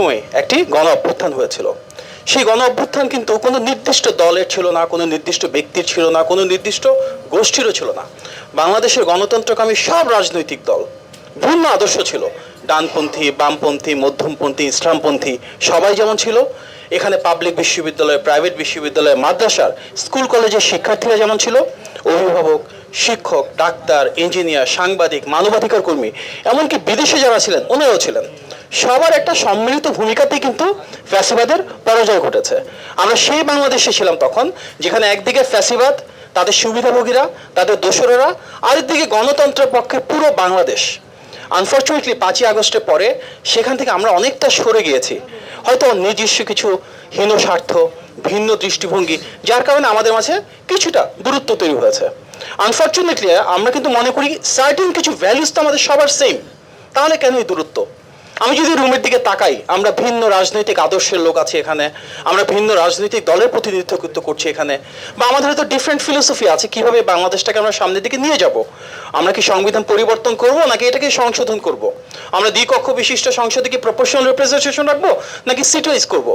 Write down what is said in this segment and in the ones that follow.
সময় একটি গণ অভ্যুত্থান হয়েছিল। সেই গণ অভ্যুত্থান কিন্তু কোনো নির্দিষ্ট দলের ছিল না, কোনো নির্দিষ্ট ব্যক্তির ছিল না, কোনো নির্দিষ্ট গোষ্ঠীরও ছিল না। বাংলাদেশের গণতন্ত্রকামী সব রাজনৈতিক দল ভিন্ন আদর্শ ছিল। ডানপন্থী, বামপন্থী, মধ্যমপন্থী, ইসলামপন্থী সবাই যেমন ছিল। এখানে পাবলিক বিশ্ববিদ্যালয়, প্রাইভেট বিশ্ববিদ্যালয়, মাদ্রাসার, স্কুল কলেজের শিক্ষার্থীরা যেমন ছিল। অভিভাবক, শিক্ষক, ডাক্তার, ইঞ্জিনিয়ার, সাংবাদিক, মানবাধিকার কর্মী, এমনকি বিদেশে যারা ছিলেন ওনারাও ছিলেন। সবার একটা সম্মিলিত ভূমিকাতেই কিন্তু ফ্যাসিবাদের পরাজয় ঘটেছে। আমরা সেই বাংলাদেশে ছিলাম তখন, যেখানে একদিকে ফ্যাসিবাদ, তাদের সুবিধাভোগীরা, তাদের দোসরেরা, আরেকদিকে গণতন্ত্রের পক্ষে পুরো বাংলাদেশ। আনফর্চুনেটলি পাঁচই আগস্টের পরে সেখান থেকে আমরা অনেকটা সরে গিয়েছি। হয়তো নিজস্ব কিছু হীন স্বার্থ, ভিন্ন দৃষ্টিভঙ্গি, যার কারণে আমাদের মাঝে কিছুটা দূরত্ব তৈরি হয়েছে। আনফর্চুনেটলি আমরা কিন্তু মনে করি সার্টেন কিছু ভ্যালুস তো আমাদের সবার সেম তাহলে কেন এই দূরত্ব? আমি যদি রুমের দিকে তাকাই, আমরা ভিন্ন রাজনৈতিক আদর্শের লোক আছে এখানে। আমরা ভিন্ন রাজনৈতিক দলের প্রতিনিধিত্ব করছি এখানে। বা আমাদের হয়তো ডিফারেন্ট ফিলোসফি আছে, কীভাবে বাংলাদেশটাকে আমরা সামনের দিকে নিয়ে যাব? আমরা কি সংবিধান পরিবর্তন করব, নাকি এটাকে সংশোধন করব? আমরা দ্বিকক্ষ বিশিষ্ট সংসদে কি প্রপোর্শনাল রিপ্রেজেন্টেশন রাখব, নাকি সিটওয়াইজ করব?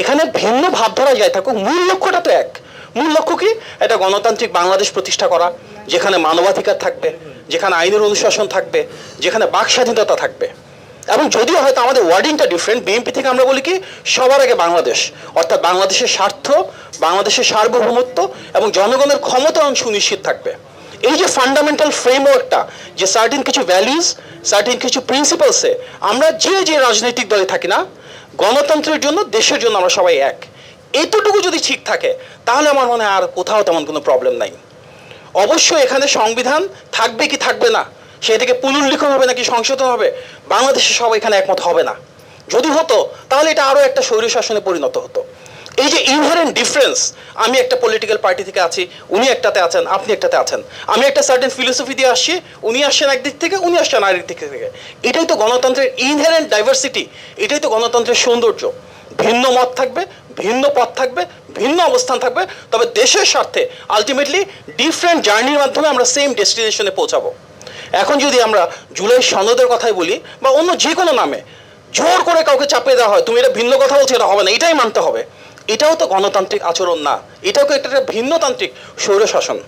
এখানে ভিন্ন ভাবধারা যায় থাকুক, মূল লক্ষ্যটা তো এক। মূল লক্ষ্য কি? এটা গণতান্ত্রিক বাংলাদেশ প্রতিষ্ঠা করা, যেখানে মানবাধিকার থাকবে, যেখানে আইনের অনুশাসন থাকবে, যেখানে বাক স্বাধীনতা থাকবে। এবং যদিও হয়তো আমাদের ওয়ার্ডিংটা ডিফারেন্ট বিএনপি থেকে আমরা বলি কি, সবার আগে বাংলাদেশ। অর্থাৎ বাংলাদেশের স্বার্থ, বাংলাদেশের সার্বভৌমত্ব এবং জনগণের ক্ষমতা ক্ষমতায়ন সুনিশ্চিত থাকবে। এই যে ফান্ডামেন্টাল ফ্রেমওয়ার্কটা যে সার্টিন কিছু ভ্যালিউজ সার্টিন কিছু প্রিন্সিপালসে আমরা যে যে রাজনৈতিক দলে থাকি না, গণতন্ত্রের জন্য, দেশের জন্য আমরা সবাই এক। এতটুকু যদি ঠিক থাকে, তাহলে আমার মনে হয় আর কোথাও তেমন কোনো প্রবলেম নাই। অবশ্যই এখানে সংবিধান থাকবে কি থাকবে না সেটাকে পুনর্লিখন হবে নাকি সংশোধন হবে? বাংলাদেশে সবাই এখানে একমত হবে না। যদি হতো, তাহলে এটা আরও একটা স্বৈরশাসনে পরিণত হতো। এই যে ইনহারেন্ট ডিফারেন্স আমি একটা পলিটিক্যাল পার্টি থেকে আছি, উনি একটাতে আছেন, আপনি একটাতে আছেন। আমি একটা সার্টেন ফিলোসফি দিয়ে আসছি, উনি আসছেন একদিক থেকে, উনি আসছেন আরেক দিক থেকে। এটাই তো গণতন্ত্রের ইনহারেন্ট ডাইভার্সিটি এটাই তো গণতন্ত্রের সৌন্দর্য। ভিন্ন মত থাকবে, ভিন্ন পথ থাকবে, ভিন্ন অবস্থান থাকবে, তবে দেশের স্বার্থে আলটিমেটলি ডিফারেন্ট জার্নির মাধ্যমে আমরা সেম ডেস্টিনেশনে পৌঁছাবো। এখন যদি আমরা জুলাই সনদের কথাই বলি, বা অন্য যে কোনো নামে, জোর করে কাউকে চাপিয়ে দেওয়া হয়, তুমি এটা ভিন্ন কথা বলছো, এটা হবে না, এটাই মানতে হবে। এটাও তো গণতান্ত্রিক আচরণ না, এটাও তো একটা ভিন্নতান্ত্রিক স্বৈরশাসন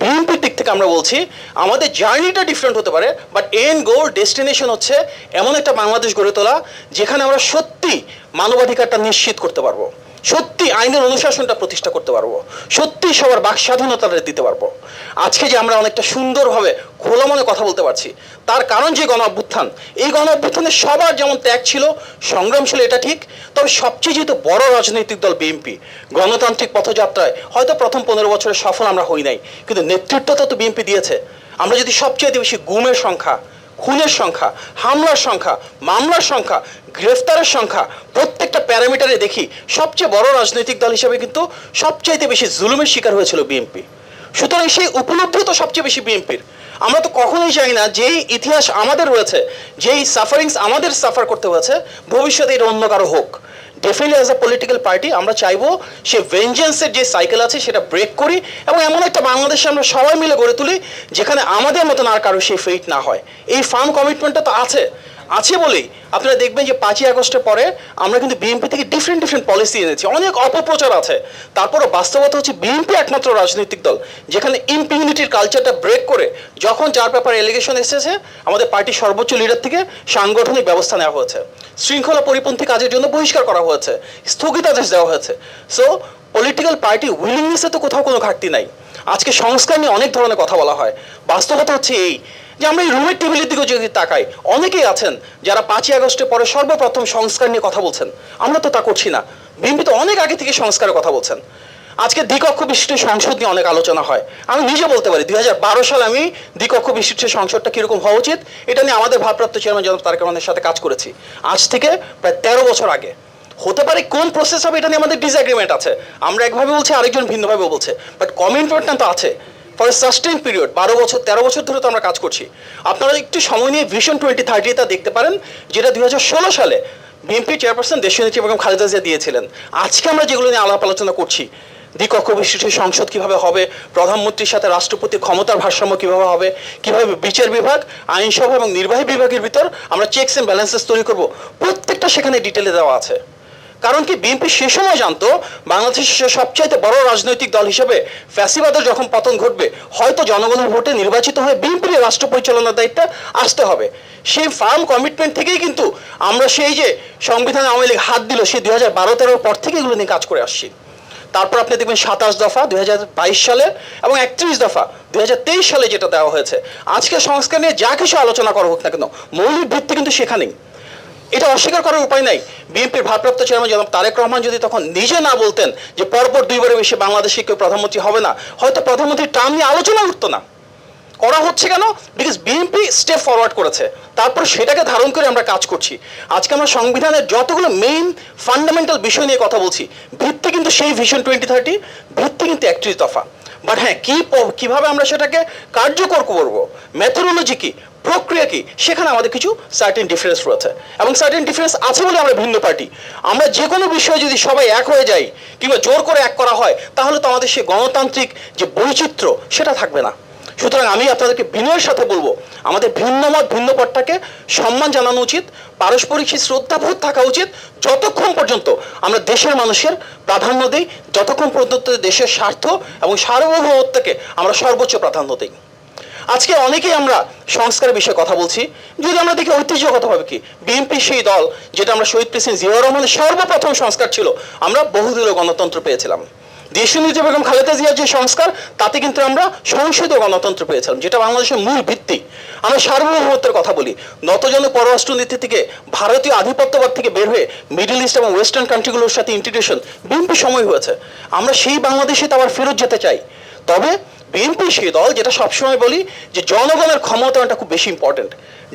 বিএনপির দিক থেকে আমরা বলছি, আমাদের জার্নিটা ডিফারেন্ট হতে পারে বাট এন গোল ডেস্টিনেশন হচ্ছে এমন একটা বাংলাদেশ গড়ে তোলা, যেখানে আমরা সত্যি মানবাধিকারটা নিশ্চিত করতে পারব। সত্যি আইনের অনুশাসনটা প্রতিষ্ঠা করতে পারব। সত্যি সবার বাক স্বাধীনতাটা দিতে পারব। আজকে যে আমরা অনেকটা সুন্দরভাবে খোলা মনে কথা বলতে পারছি, তার কারণ যে গণ অভ্যুত্থান, এই গণ অভ্যুত্থানে সবার যেমন ত্যাগ ছিল সংগ্রাম ছিল এটা ঠিক, তবে সবচেয়ে যেহেতু বড় রাজনৈতিক দল বিএনপি, গণতান্ত্রিক পথযাত্রায় হয়তো প্রথম পনেরো বছরের সফল আমরা হই নাই, কিন্তু নেতৃত্বটা তো বিএনপি দিয়েছে। আমরা যদি সবচেয়ে বেশি গুমের সংখ্যা খুনের সংখ্যা, হামলার সংখ্যা, মামলার সংখ্যা, গ্রেফতারের সংখ্যা, প্রত্যেকটা প্যারামিটারে দেখি সবচেয়ে বড় রাজনৈতিক দল হিসেবে কিন্তু সবচাইতে বেশি জুলুমের শিকার হয়েছিল বিএনপি। সুতরাং সেই উপলব্ধি তো সবচেয়ে বেশি বিএনপির। আমরা তো কখনোই চাই না যেই ইতিহাস আমাদের রয়েছে, যেই সাফারিংস আমাদের সাফার করতে হয়েছে, ভবিষ্যতে এটা অন্য কারও হোক। Definitely as a political party আমরা চাইব সে ভেঞ্জেন্সের যে সাইকেল আছে সেটা ব্রেক করি এবং এমন একটা বাংলাদেশে আমরা সবাই মিলে গড়ে তুলি যেখানে আমাদের মতন আর কারও সেই ফেইট না হয়। এই ফার্ম কমিটমেন্টটা তো আছে। আছে বলেই আপনারা দেখবেন যে পাঁচই আগস্টের পরে আমরা কিন্তু বিএনপি থেকে ডিফারেন্ট ডিফারেন্ট পলিসি এনেছি। অনেক অপপ্রচার আছে। তারপরও বাস্তবতা হচ্ছে বিএনপি একমাত্র রাজনৈতিক দল, যেখানে ইম্পিউনিটির কালচারটা ব্রেক করে যখন যার ব্যাপারে এলিগেশন এসেছে, আমাদের পার্টির সর্বোচ্চ লিডার থেকে সাংগঠনিক ব্যবস্থা নেওয়া হয়েছে। শৃঙ্খলা পরিপন্থী কাজের জন্য বহিষ্কার করা হয়েছে। স্থগিতাদেশ দেওয়া হয়েছে। সো পলিটিক্যাল পার্টি উইলিংনেসে তো কোথাও কোনো ঘাটতি নাই। আজকে সংস্কার নিয়ে অনেক ধরনের কথা বলা হয়। বাস্তবতা হচ্ছে এই। যে আমরা এই রুমের টেবিলের দিকেও যদি তাকাই, অনেকেই আছেন যারা পাঁচই আগস্টের পরে সর্বপ্রথম সংস্কার নিয়ে কথা বলছেন। আমরা তো তা করছি না। বিএনপি তো অনেক আগে থেকে সংস্কারের কথা বলছেন। আজকে দ্বিকক্ষ বিশিষ্ট সংসদ নিয়ে অনেক আলোচনা হয়। আমি নিজে বলতে পারি, দুই হাজার বারো সালে আমি দ্বিকক্ষ বিশিষ্ট সংসদটা কীরকম হওয়া উচিত, এটা নিয়ে আমাদের ভারপ্রাপ্ত চেয়ারম্যান জনাব তারেক সাথে কাজ করেছি। আজ থেকে প্রায় তেরো বছর আগে। হতে পারে কোন প্রসেস হবে এটা নিয়ে আমাদের ডিসএগ্রিমেন্ট আছে। আমরা একভাবে বলছি, আরেকজন ভিন্নভাবে বলছে। বাট কমিটমেন্টটা তো আছে। ফর সাস্টেন পিরিয়ড বারো বছর, তেরো বছর ধরে তো আমরা কাজ করছি। আপনারা একটু সময় নিয়ে ভিশন টোয়েন্টি থার্টি তা দেখতে পারেন, যেটা দুই হাজার ষোলো সালে বিএনপি চেয়ারপারসন দেশীয় নেত্রী বেগম খালেদা জিয়া দিয়েছিলেন। আজকে আমরা যেগুলো নিয়ে আলাপ আলোচনা করছি, দ্বিকক্ষ বিশিষ্ট সংসদ কীভাবে হবে, প্রধানমন্ত্রীর সাথে রাষ্ট্রপতির ক্ষমতার ভারসাম্য কীভাবে হবে, কীভাবে বিচার বিভাগ, আইনসভা এবং নির্বাহী বিভাগের ভিতর আমরা চেকস অ্যান্ড ব্যালেন্সেস তৈরি করব, প্রত্যেকটা সেখানে ডিটেলে দেওয়া আছে। কারণ কি বিএনপি সে সময় জানতো বাংলাদেশের সবচাইতে বড় রাজনৈতিক দল হিসেবে ফ্যাসিবাদের যখন পতন ঘটবে, হয়তো জনগণের ভোটে নির্বাচিত হয়ে বিএনপির রাষ্ট্র পরিচালনার দায়িত্বে আসতে হবে। সেই ফার্ম কমিটমেন্ট থেকেই কিন্তু আমরা সেই যে সংবিধানে আওয়ামী লীগ হাত দিল, সেই দুই হাজার বারো তেরোর পর থেকে এগুলো নিয়ে কাজ করে আসছি। তারপর আপনি দেখবেন সাতাশ দফা দুই হাজার বাইশ সালে এবং একত্রিশ দফা দুই হাজার তেইশ সালে যেটা দেওয়া হয়েছে। আজকে সংস্কার নিয়ে যা কিছু আলোচনা করা হোক না কেন, মৌলিক ভিত্তি কিন্তু সেখানেই। এটা অস্বীকার করার উপায় নাই। বিএনপির ভারপ্রাপ্ত চেয়ারম্যান জনাব তারেক রহমান যদি তখন নিজে না বলতেন যে পরপর দুইবারের বেশি বাংলাদেশে কেউ প্রধানমন্ত্রী হবে না, হয়তো প্রধানমন্ত্রীর টার্ম নিয়ে আলোচনা উঠতো না। করা হচ্ছে কেন? বিকজ বিএনপি স্টেপ ফরওয়ার্ড করেছে। তারপর সেটাকে ধারণ করে আমরা কাজ করছি। আজকে আমরা সংবিধানের যতগুলো মেইন ফান্ডামেন্টাল বিষয় নিয়ে কথা বলছি, ভিত্তি কিন্তু সেই ভিশন টোয়েন্টি থার্টি ভিত্তি কিন্তু একত্রিশ দফা। বাট হ্যাঁ কী কীভাবে আমরা সেটাকে কার্যকর করব? মেথোডোলজি কী? প্রক্রিয়া কি? সেখানে আমাদের কিছু সার্টেন ডিফারেন্স রয়েছে। এবং সার্টেন ডিফারেন্স আছে বলে আমরা ভিন্ন পার্টি আমরা যে কোনো বিষয়ে যদি সবাই এক হয়ে যাই কিংবা জোর করে এক করা হয়, তাহলে তো আমাদের সে গণতান্ত্রিক যে বৈচিত্র্য, সেটা থাকবে না। সুতরাং আমি আপনাদেরকে বিনয়ের সাথে বলব, আমাদের ভিন্ন মত, ভিন্ন পটটাকে সম্মান জানানো উচিত, পারস্পরিক সেই শ্রদ্ধাবোধ থাকা উচিত, যতক্ষণ পর্যন্ত আমরা দেশের মানুষের প্রাধান্য দিই, যতক্ষণ পর্যন্ত দেশের স্বার্থ এবং সার্বভৌমত্বকে আমরা সর্বোচ্চ প্রাধান্য দিই। আজকে অনেকেই আমরা সংস্কারের বিষয়ে কথা বলছি, যদি আমরা দেখি ঐতিহ্যগতভাবে কি বিএনপি সেই দল, যেটা আমরা শহীদ প্রেসিডেন্ট জিয়াউর রহমানের সর্বপ্রথম সংস্কার ছিল, আমরা বহুদলীয় গণতন্ত্র পেয়েছিলাম। দেশীয় নীতি বেগম খালেদা জিয়ার যে সংস্কার, তাতে কিন্তু আমরা সংসদীয় গণতন্ত্র পেয়েছিলাম, যেটা বাংলাদেশের মূল ভিত্তি। আমরা সার্বভৌমত্বের কথা বলি। নতজনে পররাষ্ট্র নীতি থেকে ভারতীয় আধিপত্যবাদ থেকে বের হয়ে মিডল ইস্ট এবং ওয়েস্টার্ন কান্ট্রিগুলোর সাথে ইন্টিগ্রেশন বিএনপি সময় হয়েছে। আমরা সেই বাংলাদেশে তো আবার ফেরত যেতে চাই। তবে বিএনপি সেই দল, যেটা সবসময় বলি যে জনগণের ক্ষমতাটা খুব বেশি ইম্পর্টেন্ট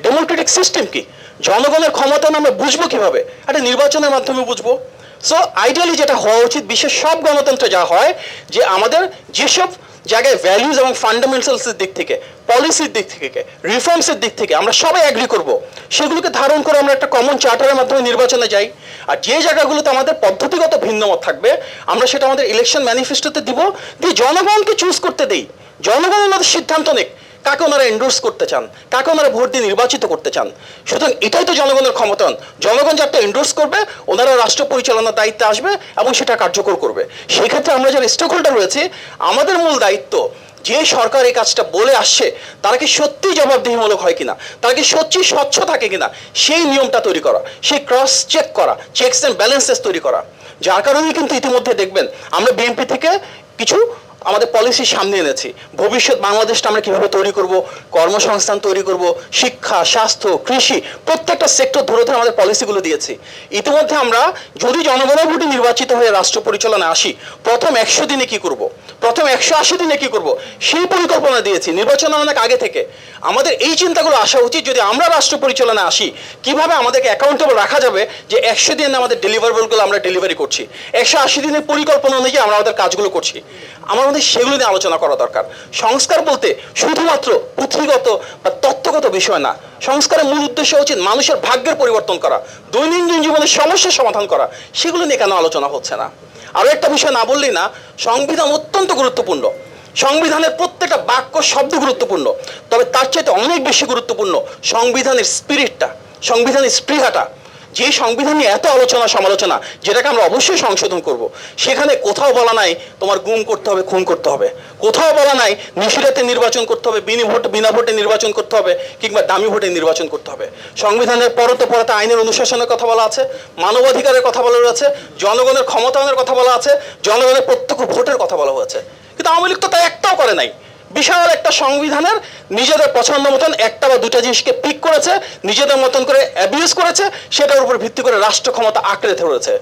ডেমোক্রেটিক সিস্টেম কি? জনগণের ক্ষমতা আমরা বুঝব কীভাবে? একটা নির্বাচনের মাধ্যমে বুঝব। সো আইডিয়ালি যেটা হওয়া উচিত বিশ্বের সব গণতন্ত্রে যা হয়, যে আমাদের যেসব জায়গায় ভ্যালিউজ এবং ফান্ডামেন্টালসের দিক থেকে পলিসির দিক থেকে রিফর্মসের দিক থেকে আমরা সবাই অ্যাগ্রি করব, সেগুলোকে ধারণ করে আমরা একটা কমন চার্টারের মাধ্যমে নির্বাচনে যাই। আর যে জায়গাগুলোতে আমাদের পদ্ধতিগত ভিন্নমত থাকবে, আমরা সেটা আমাদের ইলেকশন ম্যানিফেস্টোতে দিব। দিয়ে জনগণকে চুজ করতে দেই। জনগণ ওনাদের সিদ্ধান্ত নিক কাকে ওনারা এন্ডোর্স করতে চান? কাকে ওনারা ভোট দিয়ে নির্বাচিত করতে চান? সুতরাং এটাই তো জনগণের ক্ষমতায়ন। জনগণ যারটা এন্ডোর্স করবে ওনারা রাষ্ট্র পরিচালনার দায়িত্বে আসবে এবং সেটা কার্যকর করবে। সেই ক্ষেত্রে আমরা যারা স্টেক হোল্ডার রয়েছে, আমাদের মূল দায়িত্ব যে সরকার এই কাজটা বলে আসছে, তারা কি সত্যি জবাবদিহিমূলক হয় কিনা? তারা কি সত্যি স্বচ্ছ থাকে কিনা? সেই নিয়মটা তৈরি করা, সেই ক্রস চেক করা চেকস অ্যান্ড ব্যালেন্সেস তৈরি করা। যার কারণেই কিন্তু ইতিমধ্যে দেখবেন, আমরা বিএনপি থেকে কিছু আমাদের পলিসি সামনে এনেছি। ভবিষ্যৎ বাংলাদেশটা আমরা কীভাবে তৈরি করব, কর্মসংস্থান তৈরি করব, শিক্ষা, স্বাস্থ্য, কৃষি, প্রত্যেকটা সেক্টর ধরে ধরে আমাদের পলিসিগুলো দিয়েছি। ইতিমধ্যে আমরা যদি জনগণের ভোটে নির্বাচিত হয়ে রাষ্ট্র পরিচালনায় আসি, প্রথম একশো দিনে কি করব? প্রথম একশো আশি দিনে কি করব? সেই পরিকল্পনা দিয়েছি, নির্বাচন অনেক আগে থেকে। আমাদের এই চিন্তাগুলো আসা উচিত যদি আমরা রাষ্ট্র পরিচালনায় আসি, কীভাবে আমাদেরকে অ্যাকাউন্টেবল রাখা যাবে যে একশো দিনে আমাদের ডেলিভারেবলগুলো আমরা ডেলিভারি করছি? একশো আশি দিনের পরিকল্পনা অনুযায়ী আমরা আমাদের কাজগুলো করছি। আমার মধ্যে সেগুলো নিয়ে আলোচনা করা দরকার। সংস্কার বলতে শুধুমাত্র পুঁথিগত বা তত্ত্বগত বিষয় না, সংস্কারের মূল উদ্দেশ্য উচিত মানুষের ভাগ্যের পরিবর্তন করা, দৈনন্দিন জীবনের সমস্যার সমাধান করা। সেগুলো নিয়ে কেন আলোচনা হচ্ছে না? আরও একটা বিষয় না বললেই না, সংবিধান অত্যন্ত গুরুত্বপূর্ণ। সংবিধানের প্রত্যেকটা বাক্য শব্দ গুরুত্বপূর্ণ। তবে তার চাইতে অনেক বেশি গুরুত্বপূর্ণ সংবিধানের স্পিরিটটা সংবিধানের স্পৃহাটা। যে সংবিধান নিয়ে এত আলোচনা সমালোচনা, যেটাকে আমরা অবশ্যই সংশোধন করব, সেখানে কোথাও বলা নাই তোমার গুম করতে হবে, খুন করতে হবে। কোথাও বলা নাই নিশিরাতে নির্বাচন করতে হবে, বিনি ভোট, বিনা ভোটে নির্বাচন করতে হবে, কিংবা দামি ভোটে নির্বাচন করতে হবে। সংবিধানের পরতে পরতে আইনের অনুশাসনের কথা বলা আছে, মানবাধিকারের কথা বলা রয়েছে জনগণের ক্ষমতায়নের কথা বলা আছে, জনগণের প্রত্যক্ষ ভোটের কথা বলা হয়েছে। কিন্তু আওয়ামী লীগ তো তাই একটাও করে নাই। বিশাল একটা সংবিধানের নিজেদের পছন্দ মতন একটা বা দুটা জিনিসকে পিক করেছে, নিজেদের মতন করে অ্যাবিউজ করেছে, সেটার উপর ভিত্তি করে রাষ্ট্র ক্ষমতা আঁকড়ে ধরেছে।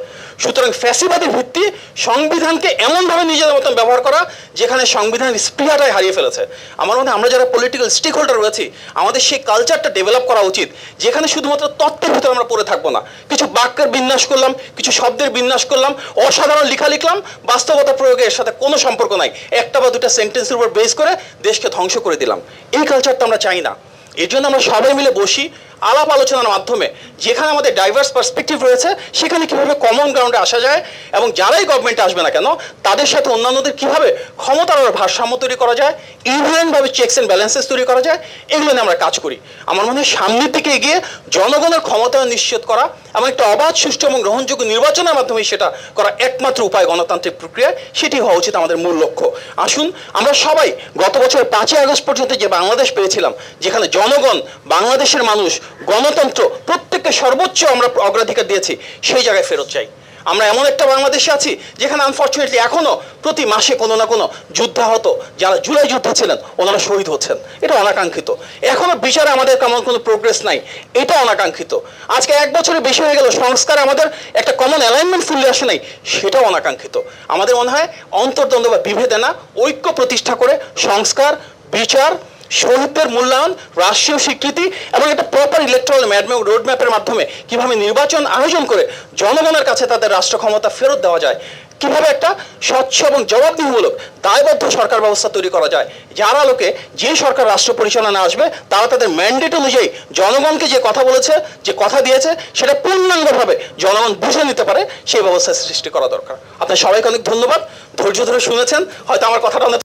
সুতরাং ফ্যাসিবাদের ভিত্তি সংবিধানকে এমনভাবে নিজেদের মতন ব্যবহার করা যেখানে সংবিধানের স্পৃহাটাই হারিয়ে ফেলেছে। আমার মনে আমরা যারা পলিটিক্যাল স্টেক হোল্ডার রয়েছি, আমাদের সেই কালচারটা ডেভেলপ করা উচিত, যেখানে শুধুমাত্র তত্ত্বের ভিতরে আমরা পড়ে থাকব না। কিছু বাক্যের বিন্যাস করলাম, কিছু শব্দের বিন্যাস করলাম, অসাধারণ লেখা লিখলাম, বাস্তবতা প্রয়োগে এর সাথে কোনো সম্পর্ক নাই। একটা বা দুটা সেন্টেন্সের উপর বেস করে দেশকে ধ্বংস করে দিলাম। এই কালচারটা আমরা চাই না। এর জন্য আমরা সবাই মিলে বসি আলাপ আলোচনার মাধ্যমে, যেখানে আমাদের ডাইভার্স পার্সপেক্টিভ রয়েছে, সেখানে কীভাবে কমন গ্রাউন্ডে আসা যায় এবং যারাই গভর্নমেন্টে আসবে না কেন, তাদের সাথে অন্যান্যদের কীভাবে ক্ষমতার ভারসাম্য তৈরি করা যায় ইভেন্টভাবে চেকস অ্যান্ড ব্যালেন্সেস তৈরি করা যায়, এগুলো নিয়ে আমরা কাজ করি। আমার মনে হয় সামনের দিকে এগিয়ে জনগণের ক্ষমতা নিশ্চিত করা এবং একটা অবাধ, সুষ্ঠু এবং গ্রহণযোগ্য নির্বাচনের মাধ্যমে সেটা করা একমাত্র উপায় গণতান্ত্রিক প্রক্রিয়া, সেটি হওয়া উচিত আমাদের মূল লক্ষ্য। আসুন, আমরা সবাই গত বছর পাঁচই আগস্ট পর্যন্ত যে বাংলাদেশ পেয়েছিলাম, যেখানে জনগণ, বাংলাদেশের মানুষ গণতন্ত্র প্রত্যেককে সর্বোচ্চ আমরা অগ্রাধিকার দিয়েছি, সেই জায়গায় ফেরত চাই। আমরা এমন একটা বাংলাদেশে আছি, যেখানে আনফর্চুনেটলি এখনও প্রতি মাসে কোনো না কোনো যুদ্ধাহত যারা জুলাই যুদ্ধে ছিলেন, ওনারা শহীদ হচ্ছেন। এটা অনাকাঙ্ক্ষিত। এখনও বিচারে আমাদের কেমন কোনো প্রোগ্রেস নাই, এটা অনাকাঙ্ক্ষিত। আজকে এক বছরের বেশি হয়ে গেল, সংস্কার আমাদের একটা কমন অ্যালাইনমেন্ট ফুললে আসে নাই, সেটাও অনাকাঙ্ক্ষিত। আমাদের মনে হয় অন্তর্দ্বন্দ্ব বা বিভেদে না, ঐক্য প্রতিষ্ঠা করে সংস্কার, বিচার শহীদদের মূল্যায়ন, রাষ্ট্রীয় স্বীকৃতি এবং একটা প্রপার ইলেকট্রাল রোড ম্যাপের মাধ্যমে কীভাবে নির্বাচন আয়োজন করে জনগণের কাছে তাদের রাষ্ট্র ক্ষমতা ফেরত দেওয়া যায়, কীভাবে একটা স্বচ্ছ এবং জবাবদিহিমূলক, দায়বদ্ধ সরকার ব্যবস্থা তৈরি করা যায়, যার আলোকে যে সরকার রাষ্ট্র পরিচালনা আসবে, তারা তাদের ম্যান্ডেট অনুযায়ী জনগণকে যে কথা বলেছে, যে কথা দিয়েছে, সেটা পূর্ণাঙ্গভাবে জনগণ বুঝে নিতে পারে, সেই ব্যবস্থা সৃষ্টি করা দরকার। আপনার সবাইকে অনেক ধন্যবাদ। ধৈর্য ধরে শুনেছেন, হয়তো আমার কথাটা অনেক